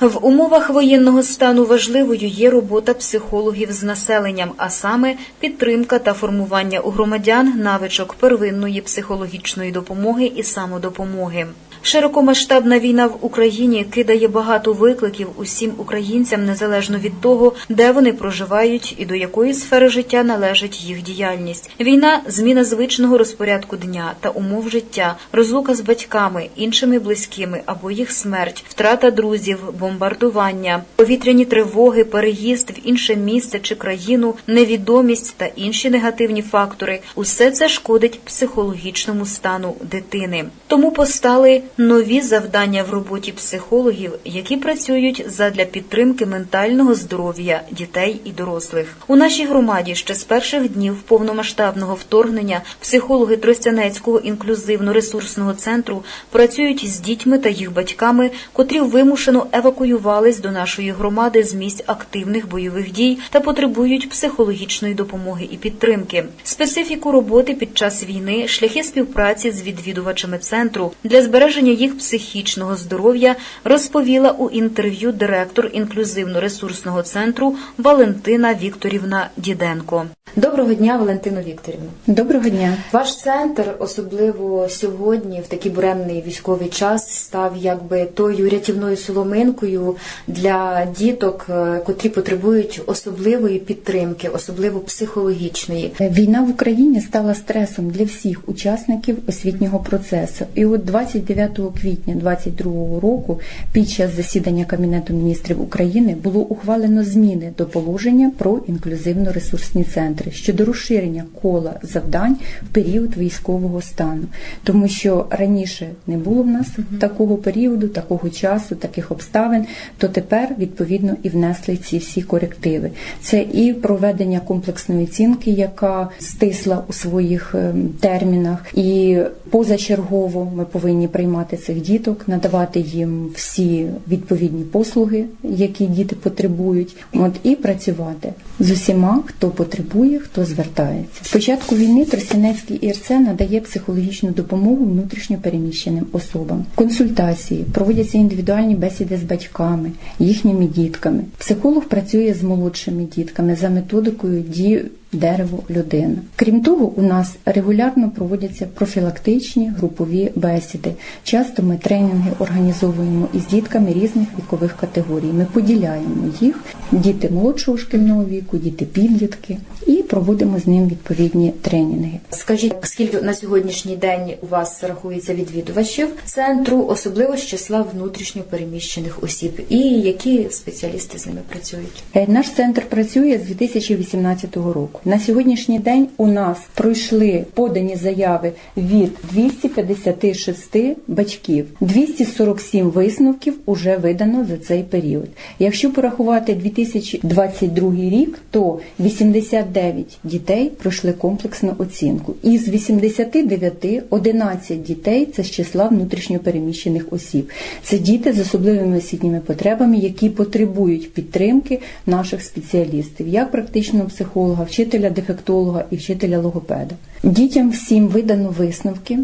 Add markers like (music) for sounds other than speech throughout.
В умовах воєнного стану важливою є робота психологів з населенням, а саме підтримка та формування у громадян навичок первинної психологічної допомоги і самодопомоги. Широкомасштабна війна в Україні кидає багато викликів усім українцям незалежно від того, де вони проживають і до якої сфери життя належить їх діяльність. Війна зміна звичного розпорядку дня та умов життя, розлука з батьками, іншими близькими або їх смерть, втрата друзів, бомбардування, повітряні тривоги, переїзд в інше місце чи країну, невідомість та інші негативні фактори. Усе це шкодить психологічному стану дитини. Тому постали нові завдання в роботі психологів, які працюють задля підтримки ментального здоров'я дітей і дорослих. У нашій громаді ще з перших днів повномасштабного вторгнення психологи Тростянецького інклюзивно-ресурсного центру працюють з дітьми та їх батьками, котрі вимушено евакуювались до нашої громади з місць активних бойових дій та потребують психологічної допомоги і підтримки. Специфіку роботи під час війни, шляхи співпраці з відвідувачами центру для збереження їх психічного здоров'я розповіла у інтерв'ю директор інклюзивно-ресурсного центру Валентина Вікторівна Діденко. Доброго дня, Валентино Вікторівна. Доброго дня. Ваш центр, особливо сьогодні, в такий буремний військовий час, став якби тою рятівною соломинкою для діток, е, котрі потребують особливої підтримки, особливо психологічної. Війна в Україні стала стресом для всіх учасників освітнього процесу. І от 29 квітня 2022 року, під час засідання Кабінету міністрів України, було ухвалено зміни до положення про інклюзивно-ресурсні центри щодо розширення кола завдань в період військового стану, тому що раніше не було в нас такого періоду, такого часу, таких обставин. То тепер відповідно і внесли ці всі корективи. Це і проведення комплексної оцінки, яка стисла у своїх ем, термінах, і позачергово ми повинні приймати цих діток, надавати їм всі відповідні послуги, які діти потребують, от і працювати з усіма, хто потребує, хто звертається. З початку війни Тростянецький ІРЦ надає психологічну допомогу внутрішньо переміщеним особам. Консультації проводяться індивідуальні бесіди з батьками, їхніми дітками. Психолог працює з молодшими дітками за методикою дії дерево людина. Крім того, у нас регулярно проводяться профілактичні групові бесіди. Часто ми тренінги організовуємо із дітками різних вікових категорій. Ми поділяємо їх: діти молодшого шкільного віку, діти підлітки, і проводимо з ним відповідні тренінги. Скажіть, скільки на сьогоднішній день у вас рахується відвідувачів центру, особливо з числа внутрішньо переміщених осіб, і які спеціалісти з ними працюють? Е, Наш центр працює з 2018 року. На сьогоднішній день у нас пройшли подані заяви від 256 батьків. 247 висновків уже видано за цей період. Якщо порахувати 2022 рік, то 89 дітей пройшли комплексну оцінку. Із 89 11 дітей це з числа внутрішньопереміщених осіб. Це діти з особливими освітніми потребами, які потребують підтримки наших спеціалістів, як практичного психолога, вчителя дефектолога і вчителя логопеда. Дітям всім видано висновки.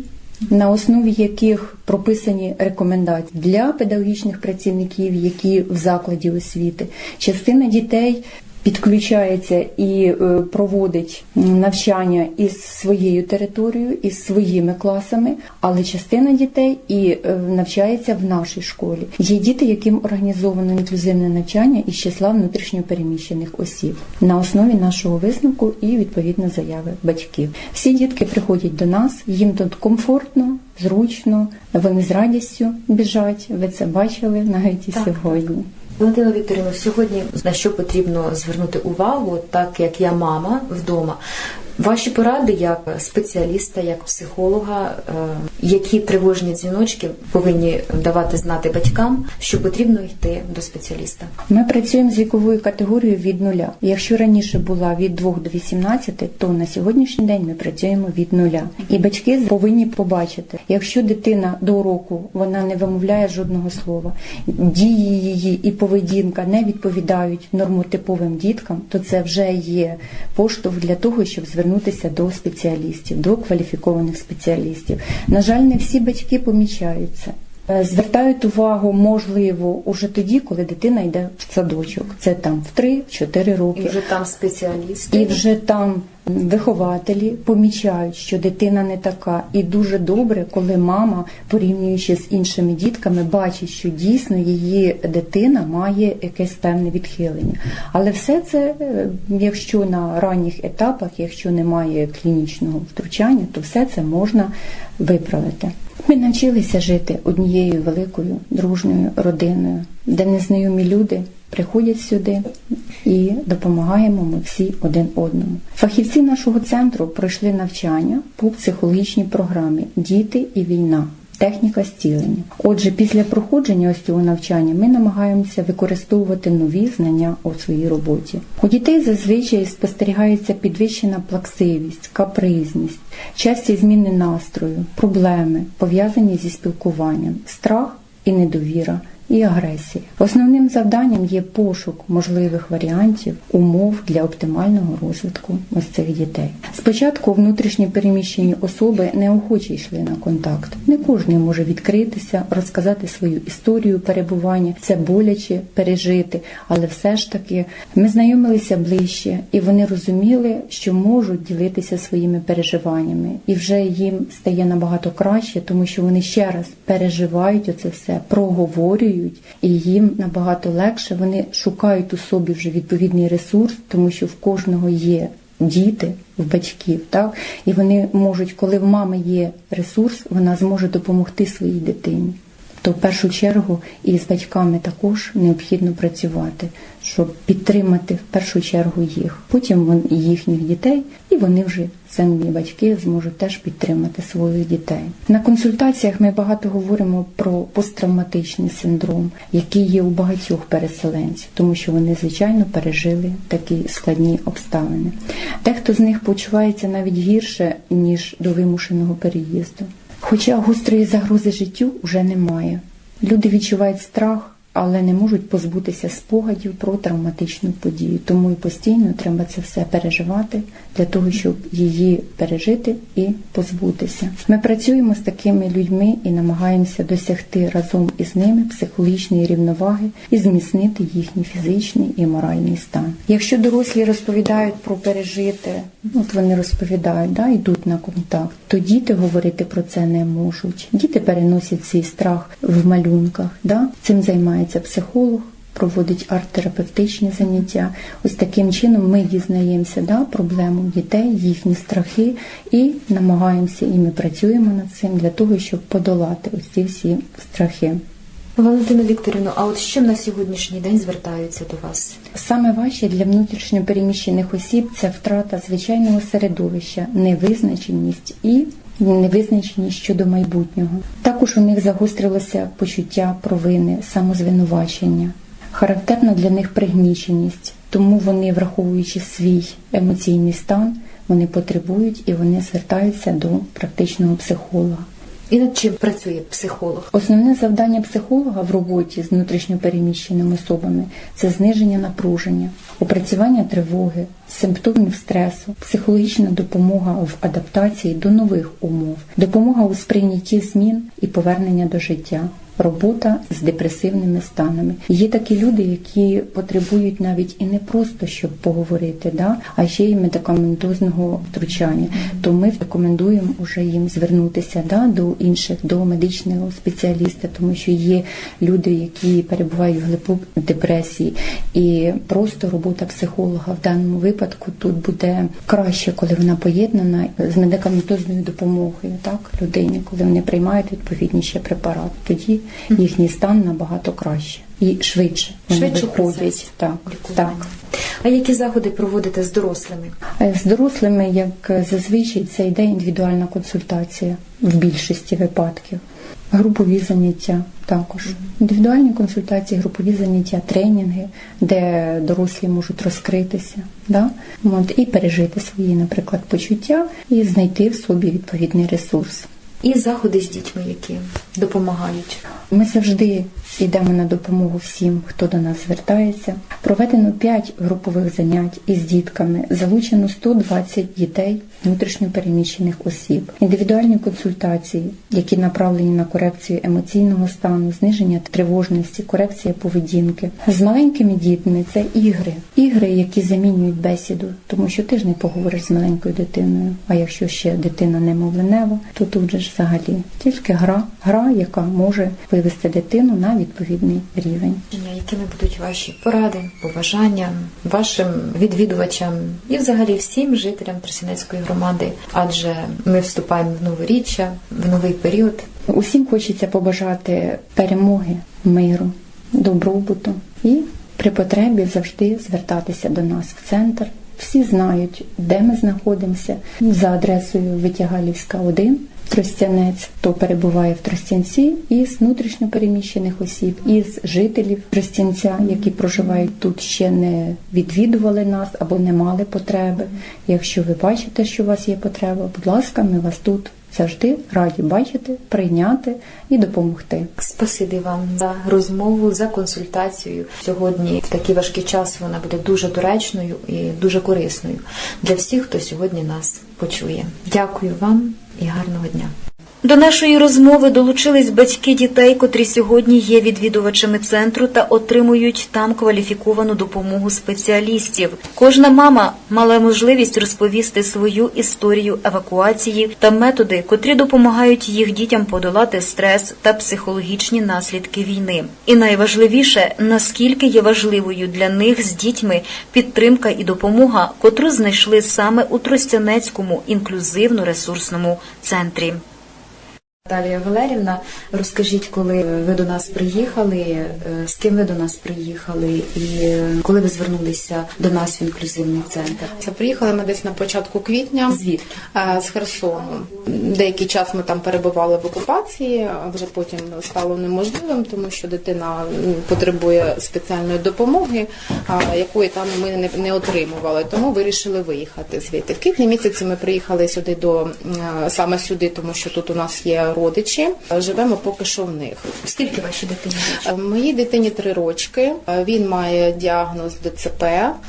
На основі яких прописані рекомендації для педагогічних працівників, які в закладі освіти, частина дітей підключається і е, проводить навчання із своєю територією, із своїми класами, але частина дітей і е, навчається в нашій школі. Є діти, яким організовано інклюзивне навчання із числа внутрішньопереміщених осіб на основі нашого висновку і відповідно заяви батьків. Всі дітки приходять до нас, їм тут комфортно. Зручно, вони з радістю біжать. Ви це бачили навіть і Так, сьогодні. Валентина Вікторівна, сьогодні на що потрібно звернути увагу, так як я мама вдома. Ваші поради як спеціаліста, як психолога, е, які тривожні дзвіночки повинні давати знати батькам, що потрібно йти до спеціаліста. Ми працюємо з віковою категорією від нуля. Якщо раніше була від 2 до 18, то на сьогоднішній день ми працюємо від нуля. І батьки повинні побачити, якщо дитина до року вона не вимовляє жодного слова, дії її і поведінка не відповідають нормотиповим діткам, то це вже є поштовх для того, щоб звернутися до спеціалістів, до кваліфікованих спеціалістів. На жаль, не всі батьки помічаються. Е, Звертають увагу, можливо, уже тоді, коли дитина йде в садочок. Це там в 3-4 роки. І вже там спеціалісти. І вже там вихователі помічають, що дитина не така. І дуже добре, коли мама, порівнюючи з іншими дітками, бачить, що дійсно її дитина має якесь певне відхилення. Але все це, е, якщо на ранніх етапах, якщо немає клінічного втручання, то все це можна виправити. Ми навчилися жити однією великою дружньою родиною, де незнайомі люди приходять сюди і допомагаємо ми всі один одному. Фахівці нашого центру пройшли навчання по психологічній програмі Діти і війна. Техніка зцілення. Отже, після проходження ось цього навчання ми намагаємося використовувати нові знання у своїй роботі. У дітей зазвичай спостерігається підвищена плаксивість, капризність, часті зміни настрою, проблеми, пов'язані зі спілкуванням, страх і недовіра. І агресія. Основним завданням є пошук можливих варіантів умов для оптимального розвитку ось цих дітей. Спочатку внутрішні переміщені особи неохоче йшли на контакт. Не кожен може відкритися, розказати свою історію перебування. Це боляче пережити, але все ж таки ми знайомилися ближче, і вони розуміли, що можуть ділитися своїми переживаннями, і вже їм стає набагато краще, тому що вони ще раз переживають оце все, проговорюють, і їм набагато легше. Вони шукають у собі вже відповідний ресурс, тому що в кожного є діти, в батьків, так і вони можуть, коли в мами є ресурс, вона зможе допомогти своїй дитині. То в першу чергу і з батьками також необхідно працювати, щоб підтримати в першу чергу їх, потім їхніх дітей, і вони вже самі батьки зможуть теж підтримати своїх дітей. На консультаціях ми багато говоримо про посттравматичний синдром, який є у багатьох переселенців, тому що вони звичайно пережили такі складні обставини. Дехто з них почувається навіть гірше ніж до вимушеного переїзду. Хоча гострої загрози життю вже немає. Люди відчувають страх, але не можуть позбутися спогадів про травматичну подію. Тому і постійно треба це все переживати для того, щоб її пережити і позбутися. Ми працюємо з такими людьми і намагаємося досягти разом із ними психологічної рівноваги і зміцнити їхній фізичний і моральний стан. Якщо дорослі розповідають про пережите, ну, от вони розповідають, да, йдуть на контакт, то діти говорити про це не можуть. Діти переносять цей страх в малюнках. Да? Цим займається психолог. Проводить арт-терапевтичні заняття. Ось таким чином ми дізнаємося да, проблему дітей, їхні страхи, і намагаємося, і ми працюємо над цим для того, щоб подолати ось ці всі страхи. Валентина Вікторівна, а от чим на сьогоднішній день звертаються до вас? Саме важче для внутрішньопереміщених осіб це втрата звичайного середовища, невизначеність і невизначеність щодо майбутнього. Також у них загострилося почуття провини, самозвинувачення. Характерна для них пригніченість, тому вони, враховуючи свій емоційний стан, вони потребують і вони звертаються до практичного психолога. І над чим працює психолог? Основне завдання психолога в роботі з внутрішньопереміщеними особами це зниження напруження, опрацювання тривоги, симптомів стресу, психологічна допомога в адаптації до нових умов, допомога у сприйнятті змін і повернення до життя. Робота з депресивними станами. Є такі люди, які потребують навіть і не просто щоб поговорити, да, а ще й медикаментозного втручання. То ми рекомендуємо уже їм звернутися да, до інших, до медичного спеціаліста, тому що є люди, які перебувають в глибокій депресії, і просто робота психолога в даному випадку тут буде краще, коли вона поєднана з медикаментозною допомогою, так людині, коли вони приймають відповідні ще препарати. Тоді їхній стан набагато краще і швидше вони Швидше виходять. Так, лікування. так. А які заходи проводите з дорослими? Е, З дорослими, як зазвичай, це йде індивідуальна консультація в більшості випадків. Групові заняття також. Індивідуальні консультації, групові заняття, тренінги, де дорослі можуть розкритися, да? От, і пережити свої, наприклад, почуття і знайти в собі відповідний ресурс. І заходи з дітьми, які допомагають. Ми завжди йдемо на допомогу всім, хто до нас звертається. Проведено 5 групових занять із дітками, залучено 120 дітей внутрішньопереміщених осіб, індивідуальні консультації, які направлені на корекцію емоційного стану, зниження тривожності, корекція поведінки. З маленькими дітьми це ігри, ігри, які замінюють бесіду, тому що ти ж не поговориш з маленькою дитиною. А якщо ще дитина немовленева, то тут же ж взагалі тільки гра, гра, яка може вивести дитину на відповідний рівень. Якими будуть ваші поради, побажання вашим відвідувачам і взагалі всім жителям Тростянецької громади? Адже ми вступаємо в новоріччя, в новий період. Усім хочеться побажати перемоги, миру, добробуту і при потребі завжди звертатися до нас в центр. Всі знають, де ми знаходимося за адресою Витягалівська 1, Тростянець, хто перебуває в Тростянці, із внутрішньо переміщених осіб, із жителів Тростянця, які проживають тут, ще не відвідували нас або не мали потреби. Якщо ви бачите, що у вас є потреба, будь ласка, ми вас тут завжди раді бачити, прийняти і допомогти. Спасибі вам за розмову, за консультацію. Сьогодні в такий важкий час вона буде дуже доречною і дуже корисною для всіх, хто сьогодні нас почує. Дякую вам і гарного дня. До нашої розмови долучились батьки дітей, котрі сьогодні є відвідувачами центру та отримують там кваліфіковану допомогу спеціалістів. Кожна мама мала можливість розповісти свою історію евакуації та методи, котрі допомагають їх дітям подолати стрес та психологічні наслідки війни. І найважливіше, наскільки є важливою для них з дітьми підтримка і допомога, котру знайшли саме у Тростянецькому інклюзивно-ресурсному центрі. Наталія Валерівна, розкажіть, коли ви до нас приїхали, е, з ким ви до нас приїхали, і е, коли ви звернулися до нас в інклюзивний центр? Це приїхали ми десь на початку квітня Звідки? е, з Херсону. Деякий час ми там перебували в окупації, а вже потім стало неможливим, тому що дитина потребує спеціальної допомоги, якої там ми не, не отримували. Тому вирішили виїхати звідти. В квітні місяці ми приїхали сюди до саме сюди, тому що тут у нас є родичі. Живемо поки що в них. Скільки вашій дитині? Е, Моїй дитині три рочки. Е, Він має діагноз ДЦП.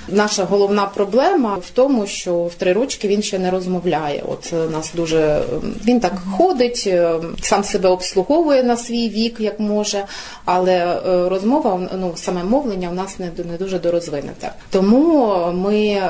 Наша головна проблема в тому, що в три рочки він ще не розмовляє. От е, нас дуже він так ходить, сам себе обслуговує на свій вік, як може, але розмова, ну саме мовлення, у нас не, не дуже дорозвинуте. Тому ми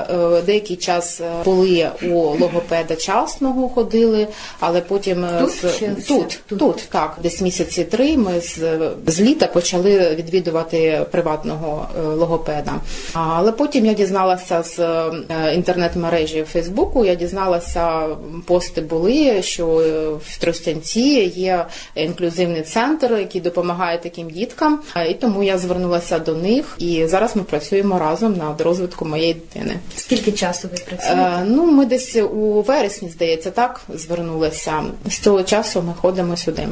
деякий час були у логопеда частного ходили, але потім Тут з- тут, тут? тут, так, десь місяці три ми з, з літа почали відвідувати приватного е, логопеда. Але потім я дізналася з е, інтернет-мережі Фейсбуку, я дізналася, пости були, що е, в Тростянці є інклюзивний центр, який допомагає таким діткам. І тому я звернулася до них, і зараз ми працюємо разом над розвитком моєї дитини. Скільки часу ви працюєте? Ну, ми десь у вересні, здається, так звернулися. З цього часу ми ходимо сюди.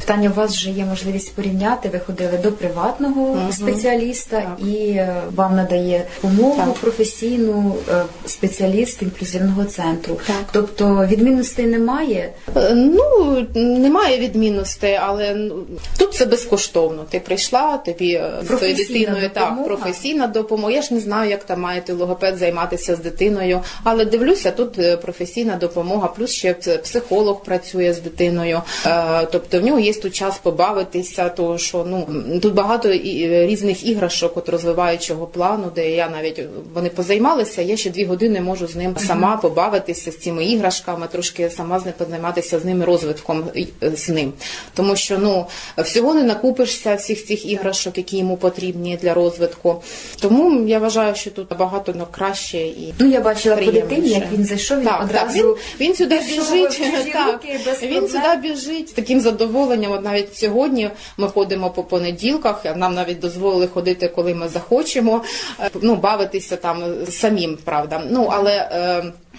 Питання у вас вже є можливість порівняти. Ви ходили до приватного спеціаліста, Так. і е, вам надає допомогу Так. професійну е, спеціаліст інклюзивного центру. Так. Тобто відмінностей немає. Е, Ну, немає відмінностей, але ну, тут це безкоштовно. Ти прийшла, тобі е, з тою Професійна дитиною допомога. так, професійна допомога. Я ж не знаю, як там має той логопед займатися з дитиною, але дивлюся, тут е, професійна допомога, плюс ще психолог працює з дитиною. Е, Тобто в нього є тут час побавитися, тому що ну тут багато е, різних іграшок от розвиваючого плану, де я навіть е, вони позаймалися. Я ще дві години можу з ним сама побавитися з цими іграшками, трошки сама з ним позайматися з ними розвитком е, з ним. Тому що ну всього не накупишся всіх цих іграшок, які йому потрібні для розвитку. Тому я вважаю, що тут набагато краще і Ну я бачила по дитині, як він зайшов, він так, одразу так, він, він сюди біжить. (laughs) Так, він сюди біжить з таким задоволенням. От навіть сьогодні ми ходимо по понеділках. Нам навіть дозволили ходити, коли ми захочемо. е, Ну бавитися там самим, правда. Ну але.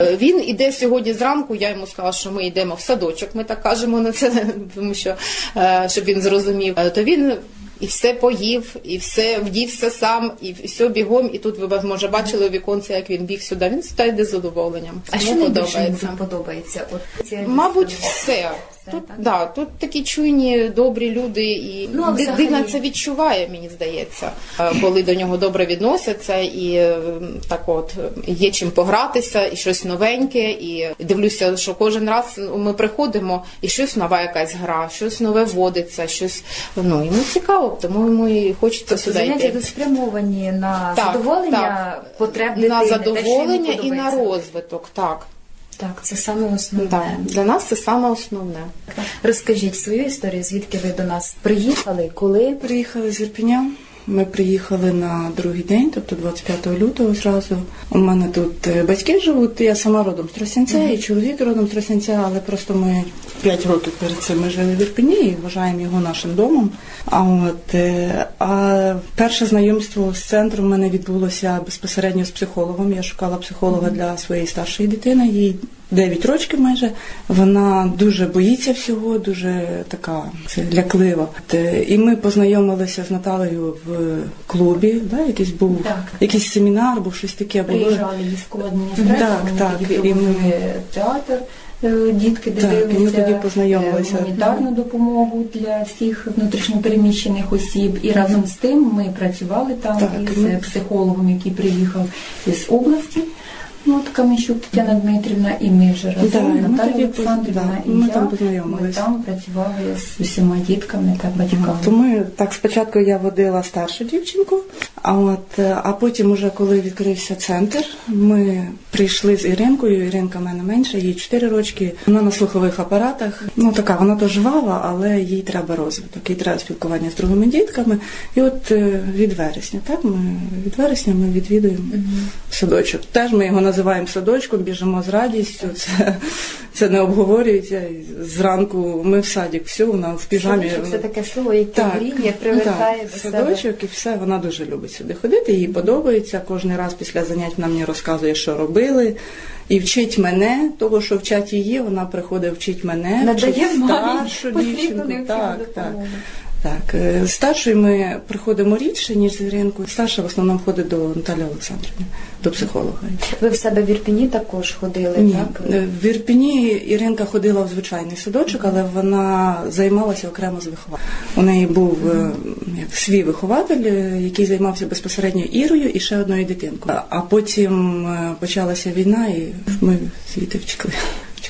Е, Він іде сьогодні зранку. Я йому сказала, що ми йдемо в садочок. Ми так кажемо на це, (laughs) тому що е, щоб він зрозумів. Е, То він і все поїв, і все вдівся сам, і все бігом. І тут ви може бачили у віконці, як він біг сюди. Він сюди йде з задоволенням. А Йому що найбільше йому подобається. тут подобається? От Мабуть, все. Все, Тут, так? да, тут такі чуйні, добрі люди, і Ну, взагалі? дитина це відчуває, мені здається, е, коли до нього добре відносяться, і е, так от є чим погратися, і щось новеньке. І дивлюся, що кожен раз ми приходимо, і щось нова якась гра, щось нове вводиться, щось ну йому цікаво, тому йому і хочеться Тобто сюди заняття йти. спрямовані на Так, задоволення потреб дитини. на те, задоволення і на розвиток. Так, Так, це саме основне. так. для нас це саме основне. Розкажіть свою історію, звідки ви до нас приїхали, коли Приїхали з Ірпеня. Ми приїхали на другий день, тобто 25 лютого зразу. У мене тут е, батьки живуть, я сама родом з Тросянця, і чоловік родом з Тросянця, але просто ми 5 років перед цим ми жили в Ірпені і вважаємо його нашим домом. А от е, а перше знайомство з центром в мене відбулося безпосередньо з психологом. Я шукала психолога для своєї старшої дитини. Їй 9 років майже. Вона дуже боїться всього, дуже така ляклива. І ми познайомилися з Наталею в клубі, да, якийсь був Так. якийсь семінар, був щось таке. Приїжджали військова адміністрація, Так, так, і ми- театр, е, дітки Так, дивилися, тоді познайомилися. е, гуманітарну допомогу для всіх внутрішньопереміщених осіб. І разом з тим ми працювали там Так, із ми- е, психологом, який приїхав із області. Ну, от Каменщук Тетяна Дмитрівна, і ми вже разом, Да, тоді Олександрівна і ми я, там ми там працювали з усіма дітками та батьками. То ми так спочатку я водила старшу дівчинку, а от е, а потім, уже коли відкрився центр, ми прийшли з Іринкою. Іринка в мене менша, їй 4 рочки. Вона на слухових апаратах. Ну така, вона то жвава, але їй треба розвиток, їй треба спілкування з другими дітками. І от е, від вересня, так ми від вересня ми відвідуємо садочок. Теж ми його називаємо садочком, біжимо з радістю. Це, це не обговорюється. Зранку ми в садик, все, вона в піжамі. Садочок це таке слово, яке гріє, привертає так, до себе. садочок і все. Вона дуже любить сюди ходити. Їй подобається. Кожен раз після занять вона мені розказує, що робили. І вчить мене, того, що вчать її, вона приходить, вчить мене, Надає вчить старшу дівчинку. Так, так. Так, е, старшою ми приходимо рідше, ніж з Іринкою. Старша в основному ходить до Наталі Олександрівни, до психолога. Ви в себе в Ірпіні також ходили, Ні, так? е, в Ірпіні Іринка ходила в звичайний садочок, але вона займалася окремо з вихователем. У неї був е, як свій вихователь, який займався безпосередньо Ірою і ще одною дитинкою. А потім почалася війна, і ми звідти втекли,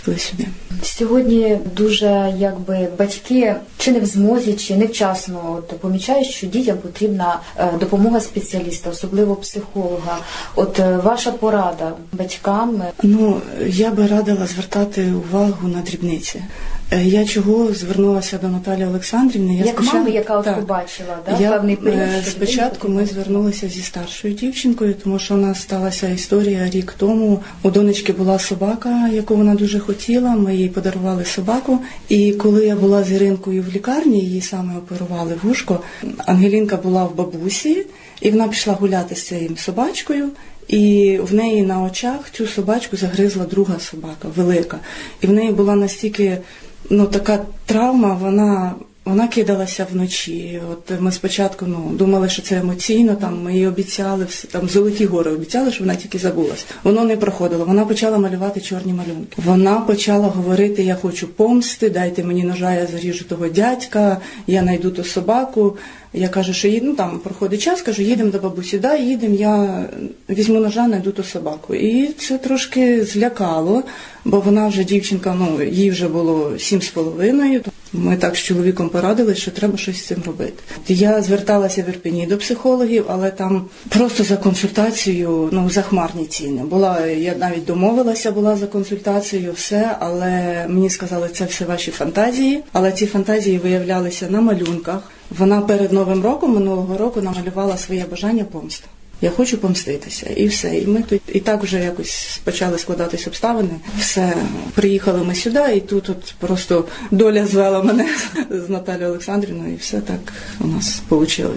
втекли сюди. Сьогодні дуже якби батьки чи не в змозі, чи невчасно от, помічають, що дітям потрібна е, допомога спеціаліста, особливо психолога. От е, ваша порада батькам Ну, я би радила звертати увагу на дрібниці. Е, Я чого звернулася до Наталі Олександрівни? Я як спочатку- мами, яка от Так. побачила да, Я певний період. е, що спочатку ми звернулися зі старшою дівчинкою, тому що у нас сталася історія рік тому. У донечки була собака, яку вона дуже хотіла. Ми їй подарували собаку. І коли я була з Іринкою в лікарні, її саме оперували в ушко. Ангелінка була в бабусі, і вона пішла гуляти з цією собачкою. І в неї на очах цю собачку загризла друга собака, велика. І в неї була настільки ну така травма, вона. Вона кидалася вночі. От ми спочатку ну думали, що це емоційно. Там ми їй обіцяли все там золоті гори обіцяли, що вона тільки забулась. Воно не проходило. Вона почала малювати чорні малюнки. Вона почала говорити: Я хочу помсти, дайте мені ножа, я заріжу того дядька, я найду ту собаку. Я кажу, що їд, ну там проходить час, кажу, їдемо до бабусі, да, їдемо, я візьму ножа, найду ту собаку. І це трошки злякало, бо вона вже дівчинка, ну їй вже було сім з половиною. Ми так з чоловіком порадили, що треба щось з цим робити. Я зверталася в Ірпені до психологів, але там просто за консультацією ну захмарні ціни. Була я навіть домовилася, була за консультацією, все, але мені сказали, це все ваші фантазії. Але ці фантазії виявлялися на малюнках. Вона перед новим роком минулого року намалювала своє бажання помсти. Я хочу помститися, і все. І ми тут і так вже якось почали складатись обставини. Все приїхали ми сюди, і тут от просто доля звела мене (laughs) з Наталією Олександрівною, і все так у нас вийшло.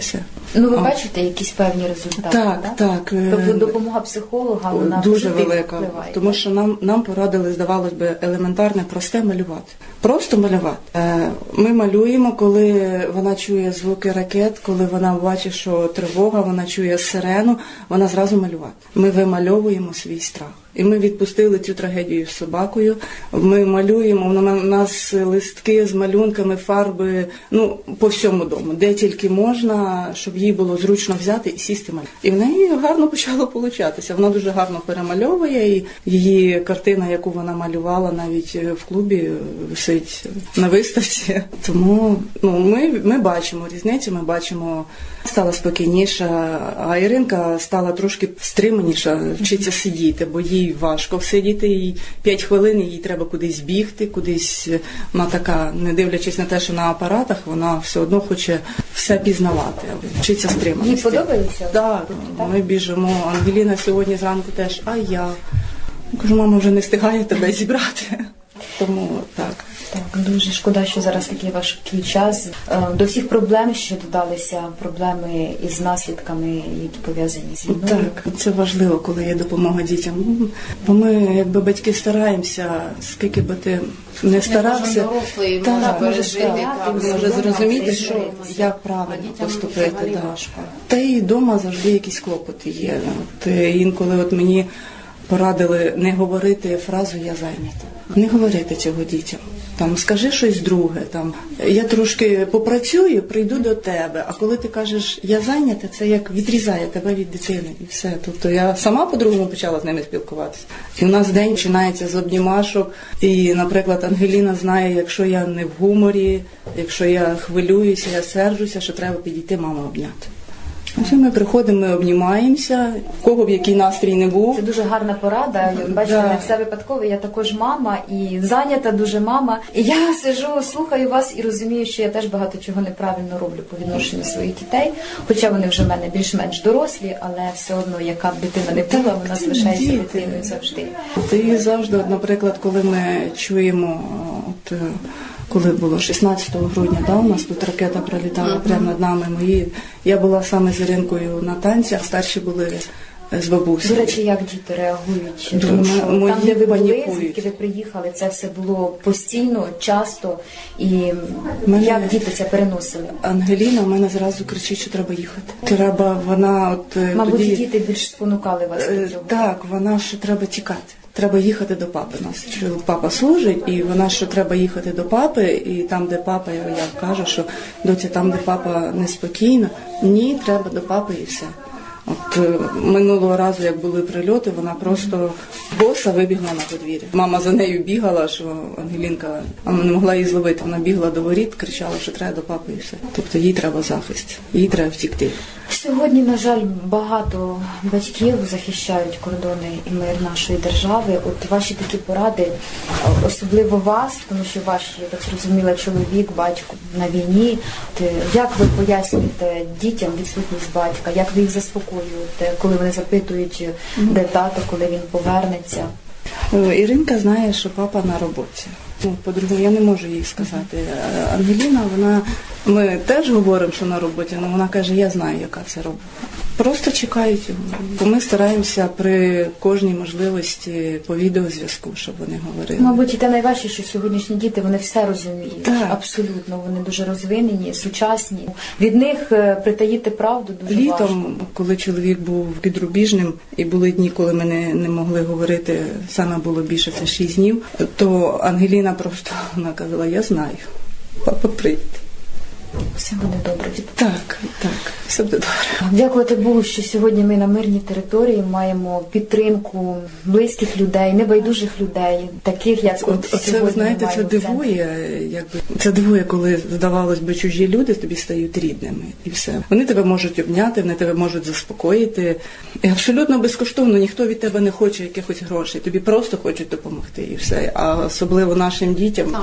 Ну ви А. бачите якісь певні результати, Так, да? так, е, Тобто допомога психолога вона дуже велика, впливає. тому що нам, нам порадили, здавалось би, елементарне, просте малювати. Просто малювати. Е, Ми малюємо, коли вона чує звуки ракет, коли вона бачить, що тривога, вона чує сирену, вона зразу малювати. Ми вимальовуємо свій страх. І ми відпустили цю трагедію з собакою. Ми малюємо. На- нас листки з малюнками, фарби. Ну по всьому дому, де тільки можна, щоб їй було зручно взяти і сісти малювати. І в неї гарно почало получатися. Вона дуже гарно перемальовує. І її картина, яку вона малювала, навіть в клубі висить на виставці. Тому ну ми, ми бачимо різницю. Ми бачимо, стала спокійніша. А Іринка стала трошки стриманіша, вчиться сидіти, бо їй важко всидіти. Їй 5 хвилин, їй треба кудись бігти, кудись вона така, не дивлячись на те, що на апаратах, вона все одно хоче все пізнавати, вчиться стриманості. Їй подобається? Так, ми біжимо. Ангеліна сьогодні зранку теж, а я. Кажу, мама вже не встигає тебе зібрати. Тому так. Так, дуже шкода, що зараз такий важкий час. Е, До всіх проблем ще додалися проблеми із наслідками, які пов'язані з війною. Так, це важливо, коли є допомога дітям. Ну, Бо ми, якби батьки, стараємося, скільки би ти не старався, дорослий так, може пережити, так, так, може зрозуміти, що як правильно поступити. важко. Та й вдома завжди якісь клопоти є. От е, інколи от мені порадили не говорити фразу Я зайнята. Не говорити цього дітям. Там скажи щось друге. Там я трошки попрацюю, прийду до тебе. А коли ти кажеш я зайнята, це як відрізає тебе від дитини, і все. Тобто я сама по-другому почала з ними спілкуватися. І у нас день починається з обнімашок. І, наприклад, Ангеліна знає, якщо я не в гуморі, якщо я хвилююся, я сержуся, що треба підійти маму обняти. Ось ми приходимо, ми обнімаємося, в кого б який настрій не був. Це дуже гарна порада. Бачите, не все випадково. Я також мама і зайнята дуже мама. І я сижу, слухаю вас і розумію, що я теж багато чого неправильно роблю по відношенню своїх дітей. Хоча вони вже в мене більш-менш дорослі, але все одно, яка б дитина не була, вона залишається дитиною завжди. Ти завжди, наприклад, коли ми чуємо, от коли було 16 грудня, да, у нас тут ракета пролітала прямо над нами. Мої я була саме з Іринкою на танцях, старші були е, з До речі, як діти реагують? Тому що мої там, де ви були, панікують. звідки ви приїхали, це все було постійно, часто. І Мене- як діти це переносили? Ангеліна в мене зразу кричить, що треба їхати. Треба, вона от е, Мабуть, тоді, діти більш спонукали вас Е, до цього. Так, вона що треба тікати. Треба їхати до папи. Нас що папа служить, і вона що треба їхати до папи, і там, де папа, я кажу, що доця, там, де папа неспокійно, ні, треба до папи і все. От е, минулого разу, як були прильоти, вона просто боса вибігла на подвір'я. Мама за нею бігала, що Ангелінка не могла її зловити. Вона бігла до воріт, кричала, що треба до папи і все. Тобто їй треба захист, їй треба втікти. Сьогодні, на жаль, багато батьків захищають кордони і мир нашої держави. От ваші такі поради, особливо вас, тому що ваш, я так зрозуміла, чоловік, батько на війні. От, е, як ви пояснюєте дітям відсутність батька? Як ви їх заспокоюєте, коли вони запитують, де тато, коли він повернеться? Е, Іринка знає, що папа на роботі. Ну, по-другому, я не можу їй сказати. Е, Ангеліна, вона ми теж говоримо, що на роботі, але вона каже, я знаю, яка це робота. Просто чекають його. Бо ми стараємося при кожній можливості по відеозв'язку, щоб вони говорили. Мабуть, і те найважче, що сьогоднішні діти вони все розуміють. Так. Абсолютно, вони дуже розвинені, сучасні. Від них е, притаїти правду дуже важко. Літом, коли чоловік був підрубіжним, і були дні, коли ми не, не могли говорити, саме було більше це шість днів, то Ангеліна просто вона казала, я знаю, папа прийде. Все буде добре. Так, так, все буде добре. Дякувати Богу, що сьогодні ми на мирній території маємо підтримку близьких людей, небайдужих людей, таких як от, От, сьогодні ви знаєте, це дивує, якби це дивує, коли здавалось би чужі люди тобі стають рідними, і все. Вони тебе можуть обняти, вони тебе можуть заспокоїти. І абсолютно безкоштовно ніхто від тебе не хоче якихось грошей. Тобі просто хочуть допомогти, і все. А особливо нашим дітям. так,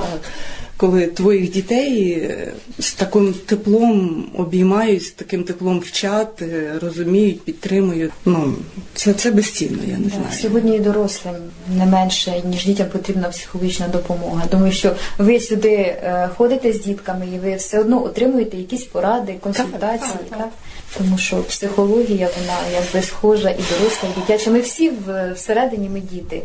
Коли твоїх дітей е, з таким теплом обіймають, з таким теплом вчать, е, розуміють, підтримують. Ну це, це безцінно, я не знаю. Сьогодні і дорослим не менше, ніж дітям потрібна психологічна допомога. Думаю, що ви сюди е, ходите з дітками і ви все одно отримуєте якісь поради, консультації. Так, Тому що психологія, вона якби схожа і доросла, і дитяча. Ми всі в, всередині ми діти.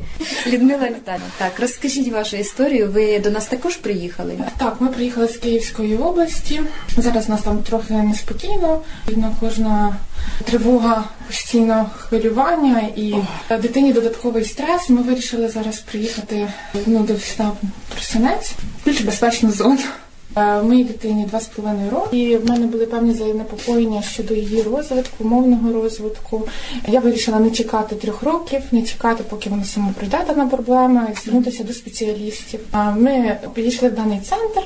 Людмила Віталіївна, так, розкажіть вашу історію. Ви до нас також приїхали? Так, ми приїхали з Київської області. Зараз нас там трохи неспокійно. Видно, кожна тривога, постійно хвилювання і дитині додатковий стрес. Ми вирішили зараз приїхати ну, до на Тростянець, в більш безпечну зону. Е, Моїй дитині два з половиною роки, і в мене були певні занепокоєння щодо її розвитку, мовного розвитку. Я вирішила не чекати трьох років, не чекати, поки вона сама прийде дана проблема, і звернутися до спеціалістів. А Ми підійшли в даний центр.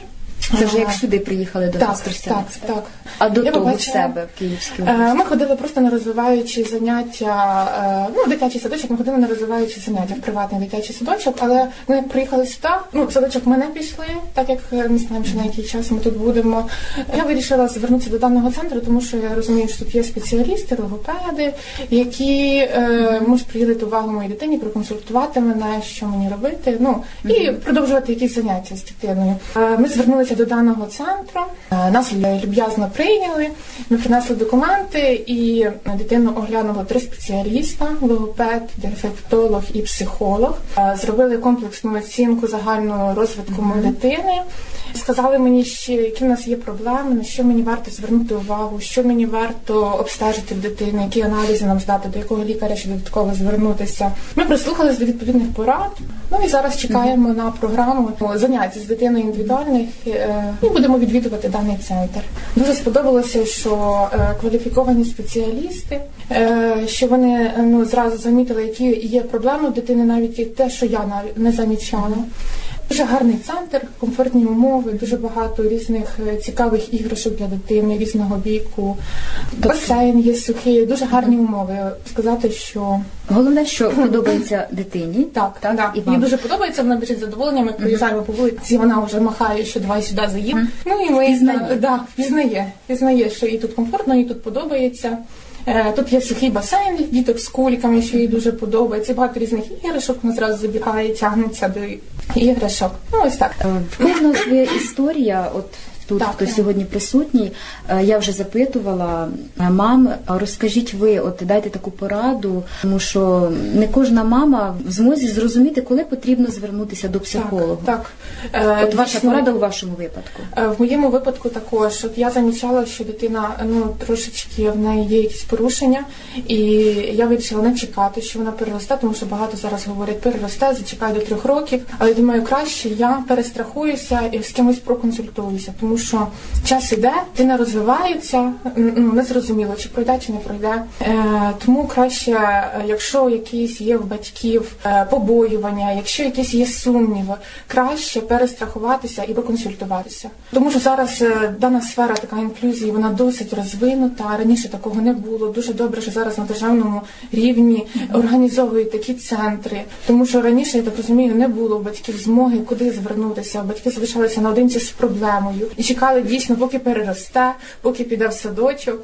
Це вже як сюди приїхали до так, нас так, Тростянець? так. А до Я того в себе в Київській Е, області? Ми ходили просто на розвиваючі заняття, е, ну, дитячий садочок, ми ходили на розвиваючі заняття в приватний дитячий садочок, але ми приїхали сюди, ну, в садочок ми не пішли, так як не знаємо, що на який час ми тут будемо. Я вирішила звернутися до даного центру, тому що я розумію, що тут є спеціалісти, логопеди, які е, можуть приділити увагу моїй дитині, проконсультувати мене, що мені робити, ну, і продовжувати якісь заняття з дитиною. Е, Ми звернулися до даного центру, е, нас люб'язно прийняли. Ми принесли документи і дитину оглянуло три спеціаліста: логопед, дефектолог і психолог. Е, Зробили комплексну оцінку загального розвитку моєї дитини. Сказали мені, які в нас є проблеми, на що мені варто звернути увагу, що мені варто обстежити в дитини, які аналізи нам здати, до якого лікаря ще додатково звернутися. Ми прислухались до відповідних порад. Ну і зараз чекаємо на програму занять з дитиною індивідуальних е, і будемо відвідувати даний центр. Дуже сподобалося, що е, кваліфіковані спеціалісти, е, що вони ну зразу замітили, які є проблеми в дитини, навіть те, що я не замічала. Дуже гарний центр, комфортні умови, дуже багато різних е, цікавих іграшок для дитини різного віку. Басейн є сухий, дуже гарні умови. Сказати, що Головне, що подобається дитині. так, так, і Їй дуже подобається, вона біжить з задоволенням, ми проїжджаємо по вулиці, вона вже махає, що давай сюди заїдь. Ну і ми Впізнає. да, впізнає, впізнає, що їй тут комфортно, їй тут подобається. Е, Тут є сухий басейн діток з кульками, що їй дуже подобається. Багато різних іграшок вона зразу забігає, тягнеться до іграшок. Ну ось так. Е, В кожного своя історія. От тут, Так, хто так. сьогодні присутній, Е, я вже запитувала е, мам. Розкажіть ви, от дайте таку пораду, тому що не кожна мама в змозі зрозуміти, коли потрібно звернутися до психолога. Так, так. Е, От ваша дійсно, порада у вашому випадку. В моєму випадку також. От я замічала, що дитина ну трошечки в неї є якісь порушення, і я вирішила не чекати, що вона переросте, тому що багато зараз говорять, переросте, зачекай до трьох років. Але думаю, краще я перестрахуюся і з кимось проконсультуюся, тому що час іде, дитина розвивається, ну не зрозуміло, чи пройде, чи не пройде. Е, тому краще, е, якщо якісь є в батьків е, побоювання, якщо якісь є сумніви, краще перестрахуватися і проконсультуватися. Тому що зараз е, дана сфера така інклюзії, вона досить розвинута. Раніше такого не було. Дуже добре, що зараз на державному рівні організовують такі центри. Тому що раніше, я так розумію, не було у батьків змоги куди звернутися. Батьки залишалися наодинці з проблемою і чекали дійсно, поки переросте, поки піде в садочок.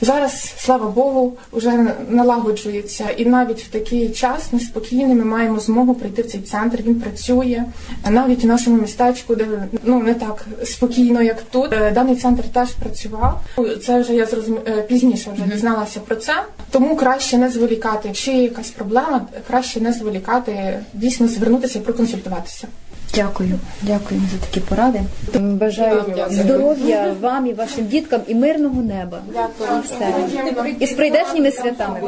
Зараз, слава Богу, вже налагоджується, і навіть в такий час неспокійний ми маємо змогу прийти в цей центр. Він працює навіть у нашому містечку, де ну не так спокійно, як тут. Е, Даний центр теж працював. Це вже я зрозум... е, пізніше вже дізналася про це. Тому краще не зволікати. Якщо якась проблема, краще не зволікати, дійсно звернутися і проконсультуватися. Дякую, дякую за такі поради. Бажаю Дякую. здоров'я вам і вашим діткам і мирного неба. І все. І з прийдешніми святами.